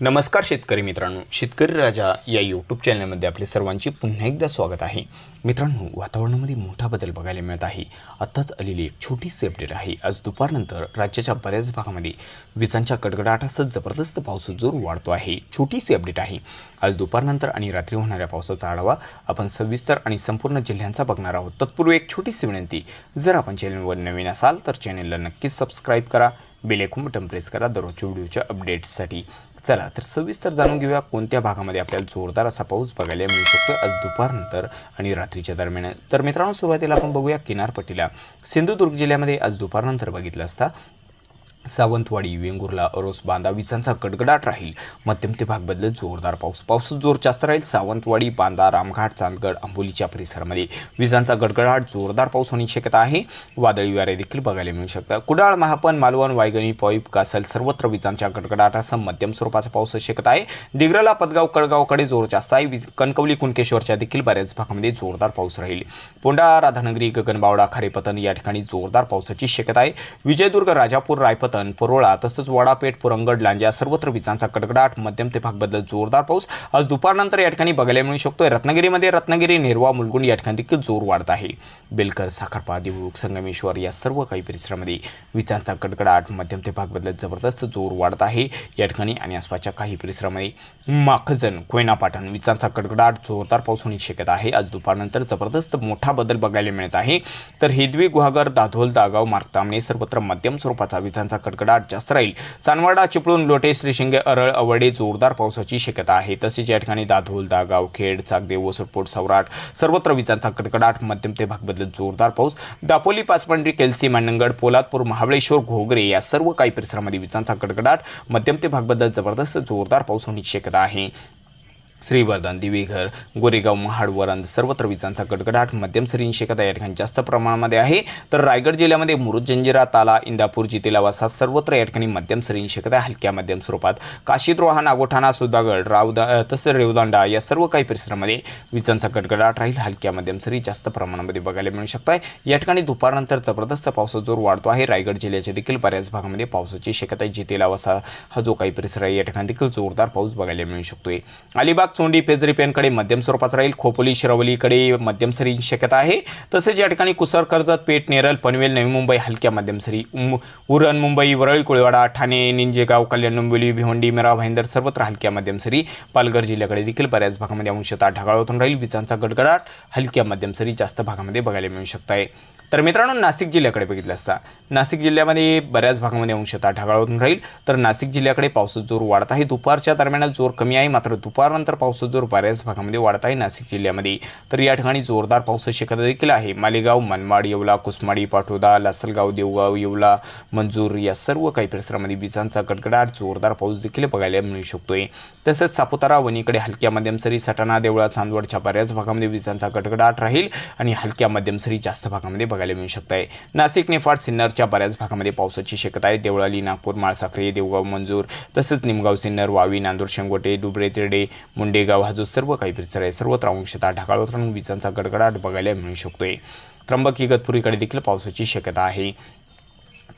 नमस्कार शेतकरी मित्रांनो शेतकरी राजा या यूट्यूब चॅनलमध्ये आपले सर्वांचे पुन्हा एकदा स्वागत आहे. मित्रांनो वातावरणामध्ये मोठा बदल बघायला मिळत आहे. आत्ताच आलेली एक छोटीशी अपडेट आहे. आज दुपारनंतर राज्याच्या बऱ्याच भागामध्ये विजांच्या कडकडाटासह जबरदस्त पाऊस जोर वाढतो आहे. छोटीशी अपडेट आहे. आज दुपारनंतर आणि रात्री होणाऱ्या पावसाचा आढावा आपण सविस्तर आणि संपूर्ण जिल्ह्यांचा बघणार आहोत. तत्पूर्वी एक छोटीशी विनंती जर आपण चॅनलवर नवीन असाल तर चॅनलला नक्कीच सबस्क्राईब करा. बेलेकून बटन प्रेस करा. दररोजच्या व्हिडिओच्या अपडेट्ससाठी चला तर सविस्तर जाणून घेऊया कोणत्या भागामध्ये आपल्याला जोरदार असा पाऊस बघायला मिळू शकतो. आज दुपारनंतर आणि रात्रीच्या दरम्यान. तर मित्रांनो सुरुवातीला आपण बघूया किनारपट्टीला. सिंधुदुर्ग जिल्ह्यामध्ये आज दुपारनंतर बघितलं असता सावंतवाडी वेंगुर्ला अरोस बांधा विजांचा गडगडाट राहील. मध्यम ते भाग बदलत जोरदार पाऊस. पाऊस जोर जास्त राहील. सावंतवाडी बांधा रामघाट चांदगड आंबोलीच्या परिसरामध्ये विजांचा गडगडाट जोरदार पाऊस होण्याची शक्यता आहे. वादळी वारे देखील बघायला मिळू शकतात. कुडाळ महापन मालवण वायगणी पॉईप कासल सर्वत्र विजांच्या गडगडाटासह मध्यम स्वरूपाचा पाऊस शक्यता आहे. दिग्रला पदगाव कडगावकडे जोर जास्त आहे. विज कणकवली कुणकेश्वरच्या देखील बऱ्याच भागामध्ये जोरदार पाऊस राहील. पोंडा राधानगरी गगनबावडा खारेपतन या ठिकाणी जोरदार पावसाची शक्यता आहे. विजयदुर्ग राजापूर रायपतन परोळा तसंच वडापेठ पुरंगड लांजा सर्वत्र विजांचा कडकडाट मध्यम ते भाग बदलत जोरदार पाऊस. आज दुपारनंतर या ठिकाणी बघायला मिळू शकतोय. रत्नागिरीमध्ये रत्नागिरी निर्वा मुलगुंड या ठिकाणी देखील जोर वाढत आहे. बेलकर साखरपा देवळूक संगमेश्वर या सर्व काही परिसरामध्ये विजांचा कडकडाट मध्यम ते भाग बदलत जबरदस्त जोर वाढत आहे. या ठिकाणी आणि आसपासच्या काही परिसरामध्ये माखजन कोयना पाटण विजांचा कडकडाट जोरदार पाऊस होण्याची शक्यता आहे. आज दुपारनंतर जबरदस्त मोठा बदल बघायला मिळत आहे. तर हेदवी गुहागर दाधोल दागाव मार्ग सर्वत्र मध्यम स्वरूपाचा विजांचा कडकडाट जास्त राहील. चांदवाडा चिपळूण लोटे श्रीशिंगे अरळ अवडे जोरदार पावसाची शक्यता आहे. तसेच या ठिकाणी दाधोल दागाव खेड चागदेव वसरपोट सौराट सर्वत्र विजांचा कडकडाट मध्यम ते भाग बदलत जोरदार पाऊस. दापोली पाचपंडी केलसी मांडणगड पोलादपूर महाबळेश्वर घोगरे या सर्व काही परिसरामध्ये विजांचा कडकडाट मध्यम ते भाग बदलत जबरदस्त जोरदार पाऊस होण्याची शक्यता आहे. श्रीवर्धन दिवेघर गोरेगाव महाड वरंद सर्वत्र विजांचा गडगडाट मध्यम सरींची शक्यता या ठिकाणी जास्त प्रमाणामध्ये आहे. तर रायगड जिल्ह्यामध्ये मुरुद जंजिरा ताला इंदापूर जितेला वासा सर्वत्र या ठिकाणी मध्यम सरींची शक्यता आहे. हलक्या मध्यम स्वरूपात काशीद्रोहा नागोठाणा सुधागड रावदा तसंच रेवदांडा या सर्व काही परिसरामध्ये विजांचा गडगडाट राहील. हलक्या मध्यम सरी जास्त प्रमाणामध्ये बघायला मिळू शकत आहे या ठिकाणी दुपारनंतर जबरदस्त पावसाचा जोर वाढतो आहे. रायगड जिल्ह्याच्या देखील बऱ्याच भागामध्ये पावसाची शक्यता आहे. जितेला वासा हा जो काही परिसर आहे या ठिकाणी देखील जोरदार पाऊस बघायला मिळू शकतोय. अलिबाग चोंडी पेजरीपेनकडे मध्यम स्वरूपाच राहील. खोपोली शिरवलीकडे मध्यम सरी शक्यता आहे. तसेच या ठिकाणी कुसर कर्जत पेठ नेरल पनवेल नवी मुंबई हलक्या मध्यम सरी. उरण मुंबई वरळी कुळेवाडा ठाणे निंजेगाव कल्याण डोंबिवली भिवंडी मेरा भाईंदर सर्वत्र हलक्या मध्यम सरी. पालघर जिल्ह्याकडे देखील बऱ्याच भागामध्ये अंशतः ढगाळ होऊन राहील. विजांचा गडगडाट हलक्या मध्यम सरी जास्त भागामध्ये बघायला मिळू शकत आहे तर मित्रांनो नाशिक जिल्ह्याकडे बघितलं असता नाशिक जिल्ह्यामध्ये बऱ्याच भागामध्ये अंशतः ढगाळ होऊन राहील. तर नाशिक जिल्ह्याकडे पावसाचा जोर वाढत आहे. दुपारच्या दरम्यान जोर कमी आहे. मात्र दुपारनंतर पावसाचा जोर बऱ्याच भागामध्ये वाढत आहे नाशिक जिल्ह्यामध्ये. तर या ठिकाणी जोरदार पावसाची शक्यता देखील आहे. मालेगाव मनमाड येवला कुसमाडी पाठोदा लासलगाव देवगाव येवला मंजूर या सर्व काही परिसरामध्ये विजांचा गडगडाट जोरदार पाऊस देखील बघायला मिळू शकतोय. तसंच सापुतारा वणीकडे हलक्या मध्यम सरी सटाणा देवळा चांदवडच्या बऱ्याच भागामध्ये विजांचा गडगडाट राहील आणि हलक्या मध्यम सरी जास्त भागामध्ये बघायला मिळू शकत आहे नाशिक निफाड सिन्नरच्या बऱ्याच भागामध्ये पावसाची शक्यता आहे. देवळाली नागपूर माळसाखरे देवगाव मंजूर तसंच निमगाव सिन्नर वावी नांदूर शेंगोटे डुबरे तिरडे मुंडेगाव हा जो सर्व काही परिसर आहे. सर्वत्र अंशता ढगाळ होताना विजांचा गडगडाट बघायला मिळू शकतोय. त्र्यंबकी इगतपुरीकडे देखील पावसाची शक्यता आहे.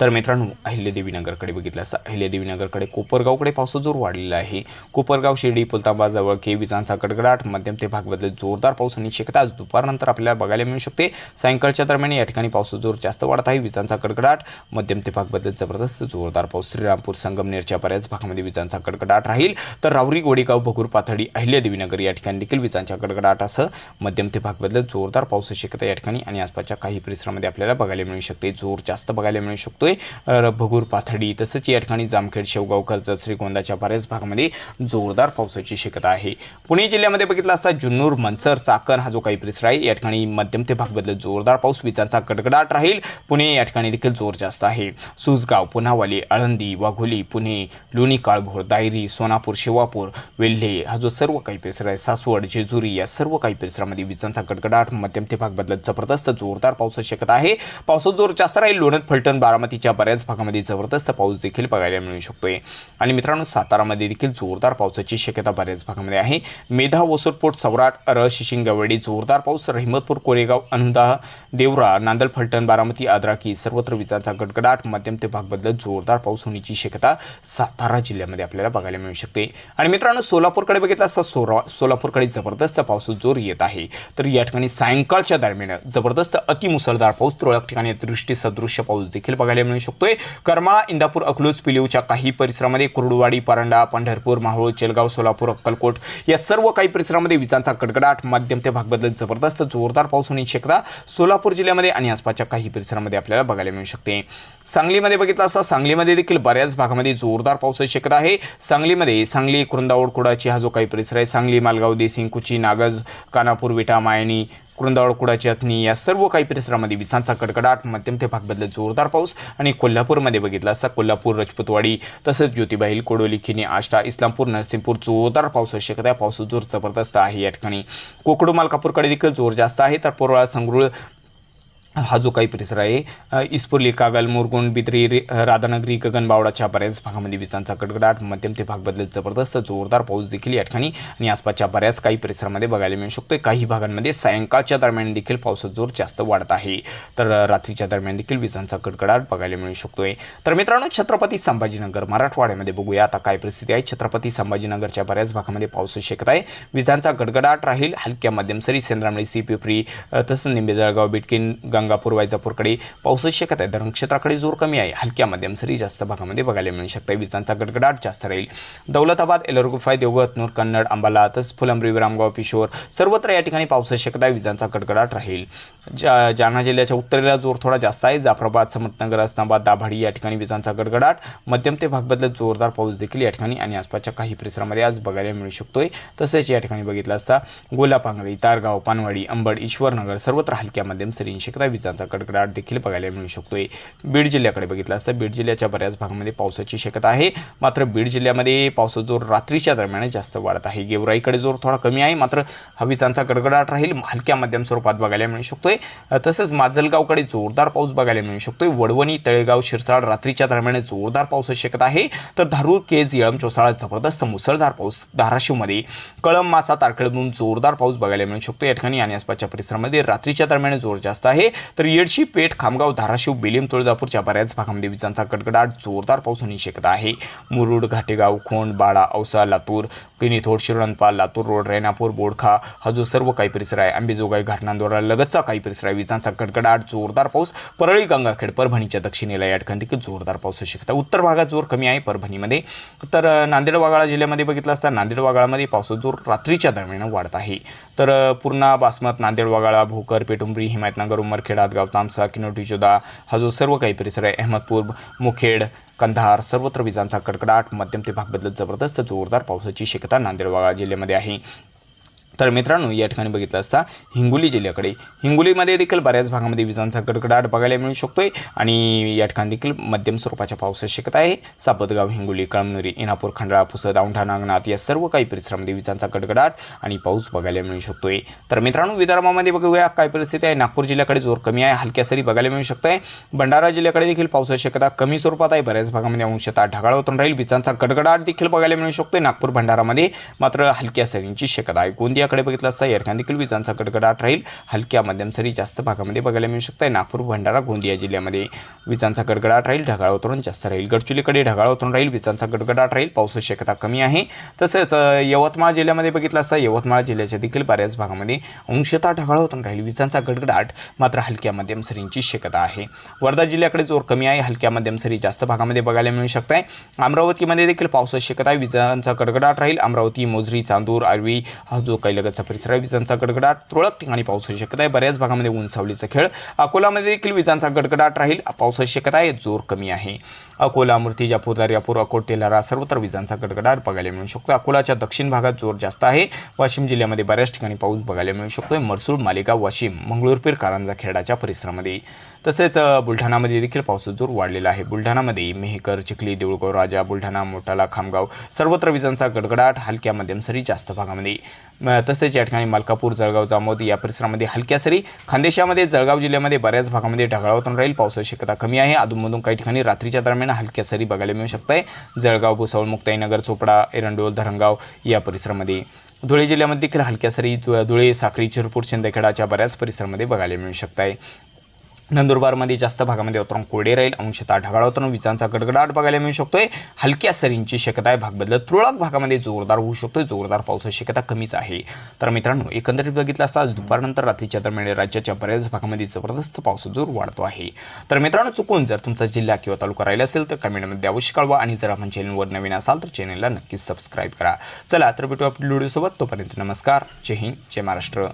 तर मित्रांनो अहिल्यादेवीनगरकडे बघितलं असता अहिल्यादेवीनगरकडे कोपरगावकडे पावसाचा जोर वाढलेला आहे. कोपरगाव शिर्डी पुलतांबा जवळ के विजांचा कडकडाट मध्यम ते भाग बदलत जोरदार पाऊस होण्याची शक्यता आज दुपारनंतर आपल्याला बघायला मिळू शकते. सायंकाळच्या दरम्यान या ठिकाणी पावसाचा जोर जास्त वाढत आहे. विजांचा कडकडाट मध्यम ते भाग बदलत जबरदस्त जोरदार पाऊस. श्रीरामपूर संगमनेरच्या बऱ्याच भागामध्ये विजांचा कडकडाट राहील. तर रावरी गोडेगाव भगूर पाथडी अहिल्यादेवीनगर या ठिकाणी देखील विजांच्या कडकडाटासह मध्यम ते भाग बदलत जोरदार पावसाची शक्यता या ठिकाणी आणि आसपासच्या काही परिसरामध्ये आपल्याला बघायला मिळू शकते. जोर जास्त बघायला मिळू शकतो अ, भगूर पाथडी तसंच या ठिकाणी जामखेड शेवगाव कर्जत श्रीगोंदाच्या बऱ्याच भागामध्ये जोरदार पावसाची शक्यता आहे. पुणे जिल्ह्यामध्ये बघितलं असता जुन्नूर मंचर चाकण हा जो काही परिसर आहे या ठिकाणी मध्यम ते भाग बदलत जोरदार पाऊस विजांचा कडकडाट राहील. पुणे या ठिकाणी देखील जोर जास्त आहे. सुसगाव पुनावाली आळंदी वाघोली पुणे लोणी काळभोर दायरी सोनापूर शिवापूर वेल्हे हा जो सर्व काही परिसर आहे सासवड जेजुरी या सर्व काही परिसरामध्ये विजांचा कडकडाट मध्यम ते भाग बदलत जबरदस्त जोरदार पावसाची शक्यता आहे. पावसाचा जोर जास्त राहील लोणत फलटण बारामती अमरावतीच्या बऱ्याच भागामध्ये जबरदस्त पाऊस देखील बघायला मिळू शकतोय. आणि मित्रांनो सातारामध्ये देखील जोरदार पावसाची शक्यता बऱ्याच भागामध्ये आहे. मेधा वसुटपोट सौराट र शिशिंगवडी जोरदार पाऊस रहिमतपूर कोरेगाव अनुदाह देवरा नांदल फलटण बारामती आद्राकी सर्वत्र विजांचा गडगडाट मध्यम ते भाग बदलत जोरदार पाऊस होण्याची शक्यता सातारा जिल्ह्यामध्ये आपल्याला बघायला मिळू शकते. आणि मित्रांनो सोलापूरकडे बघितलं असता सोरा सोलापूरकडे जबरदस्त पाऊस जोर येत आहे. तर या ठिकाणी सायंकाळच्या दरम्यान जबरदस्त अतिमुसळधार पाऊस तुरळक ठिकाणी दृष्टी सदृश्य पाऊस देखील बघायला मिळू शकतोय. करमाळा इंदापूर अकलूज पिलीवच्या काही परिसरामध्ये कुर्डुवाडी परांडा पंढरपूर माहूळ चेलगाव सोलापूर अक्कलकोट या सर्व काही परिसरामध्ये विजांचा कडकडाट मध्यम ते भाग जबरदस्त जोरदार पाऊस होण्याची शक्यता सोलापूर जिल्ह्यामध्ये आणि आसपासच्या काही परिसरामध्ये आपल्याला बघायला मिळू शकते. सांगलीमध्ये बघितलं असता सांगलीमध्ये देखील बऱ्याच भागामध्ये जोरदार पावसाची शक्यता आहे. सांगलीमध्ये सांगली कुरुंदावड कुडाची हा जो काही परिसर आहे सांगली मालगाव देसिंग कुची नागज कानापूर विटा मायणी कुरुंदावड कुडाची अथनी या सर्व काही परिसरामध्ये विजांचा कडकडाट मध्यम ते भाग बदलत जोरदार पाऊस आणि कोल्हापूरमध्ये बघितला असता कोल्हापूर रजपूतवाडी तसंच ज्योतिबाईल कोडोली खिनी आष्टा इस्लामपूर नरसिंहपूर जोरदार पावसाची शक्यता आहे पाऊस जोर जबरदस्त आहे या ठिकाणी. कोकडू मालकापूरकडे देखील जोर जास्त आहे. तर पोरळा संगरुळ हा जो काही परिसर आहे अ, कागल मुरगुंड बिद्री रे- राधानगरी गगनबावडाच्या बऱ्याच भागामध्ये विजांचा कडकडाट मध्यम ते भाग बदलत जबरदस्त जोरदार पाऊस देखील या ठिकाणी आणि आसपासच्या बऱ्याच काही परिसरामध्ये बघायला मिळू शकतो काही भागांमध्ये सायंकाळच्या दरम्यान देखील पावसाचा जोर जास्त वाढत आहे. तर रात्रीच्या दरम्यान देखील विजांचा कडकडाट बघायला मिळू शकतोय. तर मित्रांनो छत्रपती संभाजीनगर मराठवाड्यामध्ये बघूया. आता काय परिस्थिती आहे? छत्रपती संभाजीनगरच्या बऱ्याच भागामध्ये पाऊस शक्यता आहे. विजांचा गडगडाट राहील. हलक्या मध्यम सरी सेंद्रामळी सी पिपरी तसंच निंबे जळगाव गंगा गंगापूर वायजापूरकडे पावसाची शक्यता आहे धरण क्षेत्राकडे जोर कमी आहे. हलक्या मध्यम सरी जास्त भागामध्ये बघायला मिळू शकते. विजांचा गडगडाट जास्त राहील. दौलताबाद एलरगुफाय देवगत नूर कन्नड अंबाला तसंच फुलंब्री विरामगाव पिशोर सर्वत्र या ठिकाणी पावसाची शक्यता आहे विजांचा गडगडाट राहील. जा जालना जिल्ह्याच्या उत्तरेला जोर थोडा जास्त आहे. जाफराबाद समर्थनगर अस्नाबाद दाभाडी या ठिकाणी विजांचा गडगडाट. मध्यम ते भाग बदलत जोरदार पाऊस देखील या ठिकाणी आणि आसपासच्या काही परिसरामध्ये आज बघायला मिळू शकतोय. तसेच या ठिकाणी बघितलं असता गोलापांगरी तारगाव पानवाडी अंबड ईश्वरनगर सर्वत्र हलक्या मध्यम सरींची शक्यता विजांचा कडकडाट देखील बघायला मिळू शकतोय. बीड जिल्ह्याकडे बघितलं असता बीड जिल्ह्याच्या बऱ्याच भागामध्ये पावसाची शक्यता आहे. मात्र बीड जिल्ह्यामध्ये पावसाचा जोर रात्रीच्या दरम्यान जास्त वाढत आहे. गेवराईकडे जोर थोडा कमी आहे मात्र हा विजांचा गडगडाट राहील. हलक्या मध्यम स्वरूपात बघायला मिळू शकतोय. तसंच माजलगावकडे जोरदार पाऊस बघायला मिळू शकतोय. वडवणी तळेगाव शिरसाळ रात्रीच्या दरम्यान जोरदार पावसाची शक्यता आहे. तर धारूर केज येळम चोसाळा जबरदस्त मुसळधार पाऊस धाराशिवमध्ये. कळम मासा तारखेडून जोरदार पाऊस बघायला मिळू शकतो या ठिकाणी आणि आसपासच्या परिसरामध्ये रात्रीच्या दरम्यान जोर जास्त आहे. तर येडशी पेठ खामगाव धाराशिव बेलिम तुळजापूरच्या बऱ्याच भागामध्ये विजांचा कडकडाट जोरदार पाऊस होण्याची शक्यता आहे. मुरुड घाटेगाव खोंड बाळा औसा लातूर किनीथोड शिरणपाल लातूर रोड रेणापूर बोडखा हा जो सर्व काही परिसर आहे आंबेजोगाई घाटनांदोरा लगतचा काही परिसर आहे विजांचा कडकडाट जोरदार पाऊस परळी गंगाखेड परभणीच्या दक्षिणेला या ठिकाणी देखील जोरदार पाऊस शक्यता उत्तर भागात जोर कमी आहे परभणीमध्ये. तर नांदेड वागाळा जिल्ह्यामध्ये बघितलं असता नांदेड वागाळामध्ये पावसाचा जोर रात्रीच्या दरम्यान वाढत आहे. तर पूर्ण पूर्णा बासमत नांदेड वागाळा भोकर पेटुंबरी हिमायतनगर उमरखेड आदगाव तामसा किनोटी जोदा हा जो सर्व काही परिसर आहे अहमदपूर मुखेड कंधार सर्वत्र विजांचा कडकडाट मध्यम ते भाग बदलत जबरदस्त जोरदार पावसाची शक्यता नांदेड वागाळा जिल्ह्यामध्ये आहे. तर मित्रांनो या ठिकाणी बघितलं असता हिंगोली जिल्ह्याकडे. हिंगोलीमध्ये देखील बऱ्याच भागामध्ये विजांचा कडकडाट बघायला मिळू शकतोय आणि या ठिकाणी देखील मध्यम स्वरूपाच्या पावसाची शक्यता आहे. सापतगाव हिंगोली कळमनुरी इनापूर खंडाळा पुसद औंढा नागनाथ या सर्व काही परिसरामध्ये विजांचा कडकडाट आणि पाऊस बघायला मिळू शकतोय. तर मित्रांनो विदर्भामध्ये बघूया काय परिस्थिती आहे. नागपूर जिल्ह्याकडे जोर कमी आहे. हलक्या सरी बघायला मिळू शकतोय. भंडारा जिल्ह्याकडे देखील पावसाची शक्यता कमी स्वरूपात आहे. बऱ्याच भागामध्ये अंशतः ढगाळ होतून राहील. विजांचा कडकडाट देखील बघायला मिळू शकतोय. नागपूर भंडारामध्ये मात्र हलक्या सरींची शक्यता आहे. गोंदियाकडे बघितलं असता या ठिकाणी देखील विजांचा कडकडाट राहील. हलक्या मध्यम सरी जास्त भागामध्ये बघायला मिळू शकते नागपूर भंडारा गोंदिया जिल्ह्यामध्ये विजांचा कडकडाट राहील. ढगाळ उतरून जास्त राहील. गडचिरोलीकडे ढगाळ उतरून राहील. विजांचा कडकडाट राहील. पावसाची शक्यता कमी आहे. तसेच यवतमाळ जिल्ह्यामध्ये बघितलं असता. यवतमाळ जिल्ह्याच्या देखील बऱ्याच भागामध्ये अंशतः ढगाळ होतून राहील. विजांचा गडगडाट मात्र हलक्या मध्यम सरींची शक्यता आहे. वर्धा जिल्ह्याकडे जोर कमी आहे. हलक्या मध्यम सरी जास्त भागामध्ये बघायला मिळू शकत आहे अमरावतीमध्ये देखील पावसाची शक्यता आहे. विजांचा गडगडाट राहील. अमरावती मोजरी चांदूर आरवी हा जो काही लगतचा परिसर आहे विजांचा गडगडाट तुरळक ठिकाणी पावसाची शक्यता आहे. बऱ्याच भागामध्ये उंचावलीचा खेळ. अकोलामध्ये देखील विजांचा गडगडाट राहील. पावसाची शक्यता आहे. जोर कमी आहे. अकोला मूर्तिजापूर दर्यापूर अकोट तेलारा सर्वत्र विजांचा गडगडाट बघायला मिळू शकतो. अकोलाच्या दक्षिण भागात जोर जास्त आहे. वाशिम जिल्ह्यामध्ये बऱ्याच ठिकाणी पाऊस बघायला मिळू शकतोय. मरसूड मालेगाव वाशिम मंगळूरपीर कारंजा खेडाच्या परिसरामध्ये. तसेच बुलढाणामध्ये देखील पावसाचा जोर वाढलेला आहे. बुलढाणामध्ये मेहकर चिखली देऊळगाव राजा बुलढाणा मोठाला खामगाव सर्वत्र विजांचा गडगडाट हलक्या मध्यम सरी जास्त भागामध्ये. तसेच या ठिकाणी मलकापूर जळगाव जामोद या परिसरामध्ये हलक्या सरी खानदेशामध्ये जळगाव जिल्ह्यामध्ये बऱ्याच भागामध्ये ढगाळातून राहील. पावसाची शक्यता कमी आहे. अधूनमधून काही ठिकाणी रात्रीच्या दरम्यान हलक्या सरी बघायला मिळू शकत. आहे जळगाव भुसावळ मुक्ताईनगर चोपडा एरंडोल धरणगाव या परिसरामध्ये. धुळे जिल्ह्यामध्ये देखील हलक्या सरी धुळे साखरी चिरपूर शिंदखेडाच्या बऱ्याच परिसरामध्ये बघायला मिळू शकत आहे नंदुरबारमध्ये जास्त भागामध्ये वातावरण कोरडे राहील. अंशतः ढगाळ वातावरण विजांचा गडगडाट बघायला मिळू शकतोय. हलक्या सरींची शक्यता आहे. भाग बदलत तुरळक भागामध्ये जोरदार होऊ शकतोय. जोरदार पावसाची शक्यता कमीच आहे. तर मित्रांनो एकंदरीत बघितलं असता आज दुपारनंतर रात्रीच्या दरम्यान राज्याच्या बऱ्याच भागामध्ये जबरदस्त पावसाचा जोर वाढतो आहे. तर मित्रांनो चुकून जर तुमचा जिल्हा किंवा तालुका राहिला असेल तर कमेंटमध्ये अवश्य कळवा आणि जर आपण चॅनलवर नवीन असाल तर चॅनलला नक्कीच सबस्क्राईब करा. चला तर भेटू आपल्या व्हिडिओसोबत तोपर्यंत नमस्कार. जय हिंद जय महाराष्ट्र.